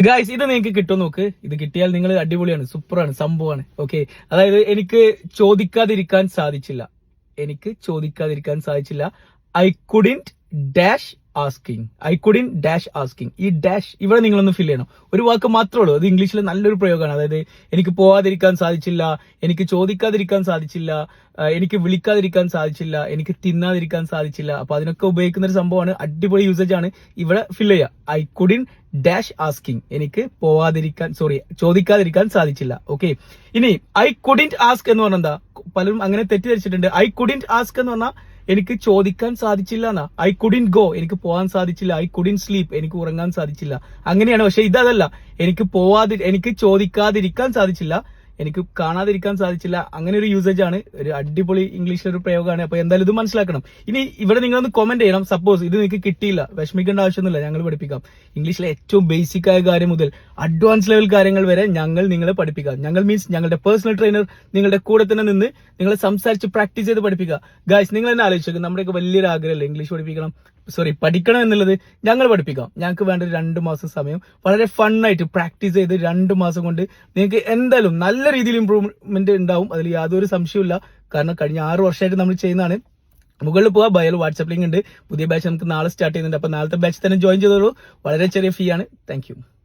Guys ഇത് നിങ്ങൾക്ക് കിട്ടും. നോക്ക്. ഇത് കിട്ടിയാൽ നിങ്ങൾ അടിപൊളിയാണ്. സൂപ്പറാണ്. സംഭവമാണ്. ഓക്കെ അതായത് എനിക്ക് ചോദിക്കാതിരിക്കാൻ സാധിച്ചില്ല. എനിക്ക് ചോദിക്കാതിരിക്കാൻ സാധിച്ചില്ല. I couldn't dash asking I couldn't dash asking ഈ ഡാഷ് ഇവിടെ നിങ്ങളൊന്ന് ഫിൽ ചെയ്യണം. ഒരു വാക്ക് മാത്രമേ ഉള്ളൂ. അത് ഇംഗ്ലീഷിൽ നല്ലൊരു പ്രയോഗമാണ്. അതായത് എനിക്ക് പോവാതിരിക്കാൻ സാധിച്ചില്ല എനിക്ക് ചോദിക്കാതിരിക്കാൻ സാധിച്ചില്ല എനിക്ക് വിളിക്കാതിരിക്കാൻ സാധിച്ചില്ല എനിക്ക് തിന്നാതിരിക്കാൻ സാധിച്ചില്ല. അപ്പൊ അതിനൊക്കെ ഉപയോഗിക്കുന്ന ഒരു സംഭവമാണ്. അടിപൊളി യൂസേജ് ആണ് ഇവിടെ ഫിൽ ചെയ്യുക. ഐ കുഡിൻ ഡാഷ് ആസ്കിങ് എനിക്ക് പോവാതിരിക്കാൻ സോറി ചോദിക്കാതിരിക്കാൻ സാധിച്ചില്ല. ഓക്കെ ഇനി ഐ കുഡിന്റ് ആസ്ക് എന്ന് പറഞ്ഞാൽ പലരും അങ്ങനെ തെറ്റിദ്ധരിച്ചിട്ടുണ്ട്. ഐ കുഡിന്റ് ആസ്ക് എന്ന് പറഞ്ഞാൽ എനിക്ക് ചോദിക്കാൻ സാധിച്ചില്ല എന്നാ. ഐ കുഡിൻ ഗോ എനിക്ക് പോകാൻ സാധിച്ചില്ല. ഐ കുഡിൻ സ്ലീപ്പ് എനിക്ക് ഉറങ്ങാൻ സാധിച്ചില്ല. അങ്ങനെയാണ്. പക്ഷെ ഇതല്ല എനിക്ക് പോവാതി എനിക്ക് ചോദിക്കാതിരിക്കാൻ സാധിച്ചില്ല. എനിക്ക് കാണാതിരിക്കാൻ സാധിച്ചില്ല. അങ്ങനെ ഒരു യൂസേജ് ആണ്. ഒരു അടിപൊളി ഇംഗ്ലീഷിലൊരു പ്രയോഗമാണ്. അപ്പൊ എന്തായാലും ഇത് മനസ്സിലാക്കണം. ഇനി ഇവിടെ നിങ്ങളൊന്ന് കമന്റ് ചെയ്യണം. സപ്പോസ് ഇത് നിങ്ങൾക്ക് കിട്ടിയില്ല. വിഷമിക്കേണ്ട ആവശ്യമൊന്നുമില്ല. ഞങ്ങൾ പഠിപ്പിക്കാം. ഇംഗ്ലീഷിലെ ഏറ്റവും ബേസിക് ആയ കാര്യം മുതൽ അഡ്വാൻസ് ലെവൽ കാര്യങ്ങൾ വരെ ഞങ്ങൾ നിങ്ങളെ പഠിപ്പിക്കാം. ഞങ്ങൾ മീൻസ് ഞങ്ങളുടെ പേഴ്സണൽ ട്രെയിനർ നിങ്ങളുടെ കൂടെ തന്നെ നിന്ന് നിങ്ങളെ സംസാരിച്ച് പ്രാക്ടീസ് ചെയ്ത് പഠിപ്പിക്കുക. ഗായ്സ് നിങ്ങൾ തന്നെ ആലോചിച്ചു നമ്മുടെയൊക്കെ വലിയൊരു ആഗ്രഹമല്ലേ? ഇംഗ്ലീഷ് പഠിപ്പിക്കണം. സോറി പഠിക്കണം എന്നുള്ളത് ഞങ്ങൾ പഠിപ്പിക്കാം. ഞങ്ങൾക്ക് വേണ്ട ഒരു രണ്ട് മാസം സമയം. വളരെ ഫണ്ണായിട്ട് പ്രാക്ടീസ് ചെയ്ത് രണ്ട് മാസം കൊണ്ട് നിങ്ങൾക്ക് എന്തായാലും നല്ല രീതിയിൽ ഇമ്പ്രൂവ്മെന്റ് ഉണ്ടാവും. അതിൽ യാതൊരു സംശയമില്ല കാരണം കഴിഞ്ഞ ആറ് വർഷമായിട്ട് നമ്മൾ ചെയ്യുന്നതാണ്. മുകളിൽ പോകാം ബയൽ വാട്സപ്പ് ലിങ്ക് ഉണ്ട്. പുതിയ ബാച്ച് നമുക്ക് നാളെ സ്റ്റാർട്ട് ചെയ്യുന്നുണ്ട്. അപ്പൊ നാളത്തെ ബാച്ച് തന്നെ ജോയിൻ ചെയ്തോളൂ. വളരെ ചെറിയ ഫീ ആണ്. താങ്ക്